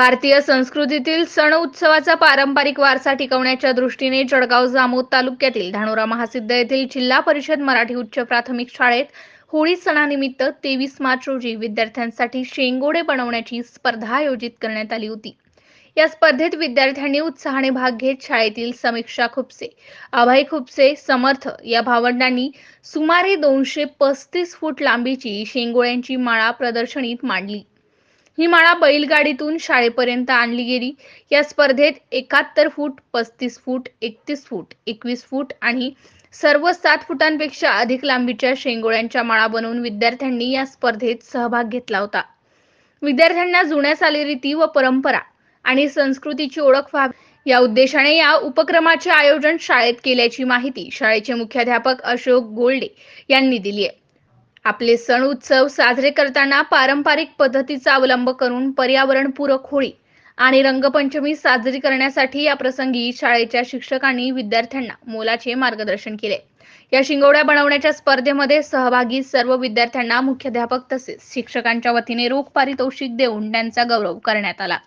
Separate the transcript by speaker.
Speaker 1: भारतीय संस्कृतीतील सण उत्सवाचा पारंपरिक वारसा टिकवण्याच्या दृष्टीने जळगाव जामोद तालुक्यातील धानोरा महासिद्ध येथील जिल्हा परिषद मराठी उच्च प्राथमिक शाळेत होळी सणानिमित्त तेवीस मार्च रोजी विद्यार्थ्यांसाठी शेंगोडे बनवण्याची स्पर्धा आयोजित करण्यात आली होती. या स्पर्धेत विद्यार्थ्यांनी उत्साहाने भाग घेत शाळेतील समीक्षा खुपसे अभय खुपसे समर्थ या भावंडांनी सुमारे दोनशे पस्तीस फूट लांबीची शेंगोळ्यांची माळा प्रदर्शनीत मांडली. ही माळा बैलगाडीतून शाळेपर्यंत आणली गेली. या स्पर्धेत एकाहत्तर फूट पस्तीस फूट एकतीस फूट एकवीस फूट आणि सर्व सात फुटांपेक्षा अधिक लांबीच्या शेंगोळ्यांच्या माळा बनवून विद्यार्थ्यांनी या स्पर्धेत सहभाग घेतला होता. विद्यार्थ्यांना जुन्या चालीरीती व परंपरा आणि संस्कृतीची ओळख व्हावी या उद्देशाने या उपक्रमाचे आयोजन शाळेत केल्याची माहिती शाळेचे मुख्याध्यापक अशोक गोल्डे यांनी दिली आहे. आपले सण उत्सव साजरे करताना पारंपरिक पद्धतीचा अवलंब करून पर्यावरणपूरक होळी आणि रंगपंचमी साजरी करण्यासाठी या प्रसंगी शाळेच्या शिक्षकांनी विद्यार्थ्यांना मोलाचे मार्गदर्शन केले. या शिंगोड्या बनवण्याच्या स्पर्धेमध्ये सहभागी सर्व विद्यार्थ्यांना मुख्याध्यापक तसेच शिक्षकांच्या वतीने रोख पारितोषिक देऊन त्यांचा गौरव करण्यात आला.